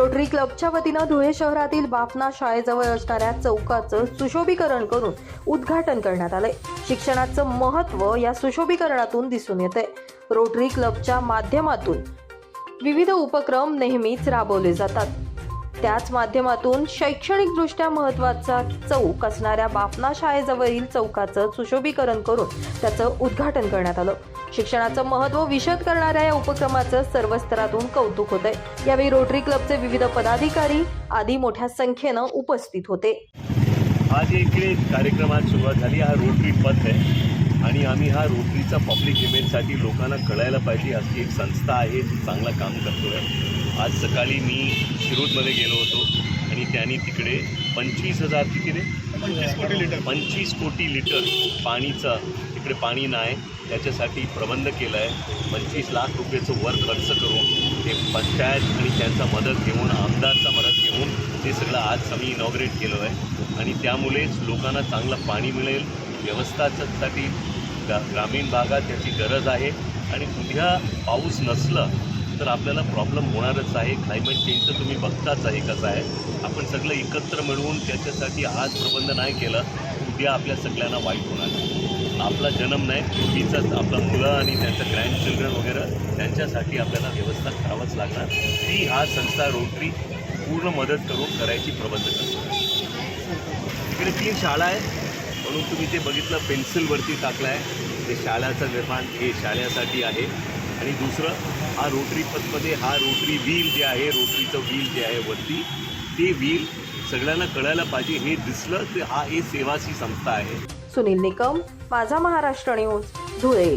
Rotary क्लबच्या वतीनं धुळे शहरातील बाफना शाळेजवळ असणाऱ्या चौकाचं सुशोभीकरण करून उद्घाटन करण्यात आलंय. शिक्षणाचं महत्त्व या सुशोभीकरणातून दिसून येते रोटरी क्लबच्या माध्यमातून विविध उपक्रम नेहमीच राबवले जातात. त्याच माध्यमातून शैक्षणिकदृष्ट्या महत्त्वाचा चौक असणाऱ्या बापना शाळेजवळील चौकाचं सुशोभीकरण करून त्याचं उद्घाटन करण्यात आलं. शिक्षणाचं महत्त्व विशद करणाऱ्या या उपक्रमाचं सर्व स्तरातून कौतुक होतंय. यावेळी रोटरी क्लबचे विविध पदाधिकारी आदी मोठ्या संख्येनं उपस्थित होते. आज इकडे कार्यक्रमात सुरुवात झाली. हा रोटरी पथ आहे. आणि आम्ही हा रोटरीचा पब्लिक इमेजसाठी लोकांना कळायला पाहिजे. अशी एक संस्था आहे जी चांगलं काम करतो आहे आज सकाळी मी शिरूरमध्ये गेलो होतो आणि त्यांनी तिकडे पंचवीस हजार किती रे? पंचवीस कोटी लिटर. पंचवीस कोटी लिटर पाणीचं तिकडे पाणी नाही त्याच्यासाठी प्रबंध केला आहे पंचवीस लाख रुपयाचं वर खर्च करून ते पंचायत आणि त्यांचा मदत घेऊन आमदारचा मदत घेऊन ते सगळं आज आम्ही इनॉग्रेट केलं आहे. आणि त्यामुळेच लोकांना चांगलं पाणी मिळेल. व्यवस्थासाठी ग्रा ग्रामीण भागात त्याची गरज आहे. आणि उद्या पाऊस नसलं तर आपल्याला प्रॉब्लेम होणारच आहे. क्लायमेट चेंजचं तुम्ही बघताच आहे कसं आहे. आपण सगळं एकत्र मिळवून त्याच्यासाठी आज प्रबंध नाही केलं. उद्या आपल्या सगळ्यांना वाईट होणार. आपला जन्म नाही पूर्वीचाच आपला मुलं आणि त्यांचं ग्रँडचिल्ड्रन वगैरे त्यांच्यासाठी आपल्याला व्यवस्था करावंच लागणार. ती हा संस्था रोटरी पूर्ण मदत करून करायची प्रबंध करतो. इकडे तीन शाळा आहेत. म्हणून तुम्ही ते बघितलं पेन्सिलवरती टाकलं आहे ते शाळाचं निर्माण हे शाळेसाठी आहे. आणि दुसरं हा रोटरी पथमध्ये हा रोटरी व्हील जे आहे रोटरीचं व्हील जे आहे वरती ते व्हील सगळ्यांना कळायला पाहिजे हे दिसलं तर हा हे सेवाची संस्था आहे. सुनील निकम माझा महाराष्ट्र न्यूज धुळे.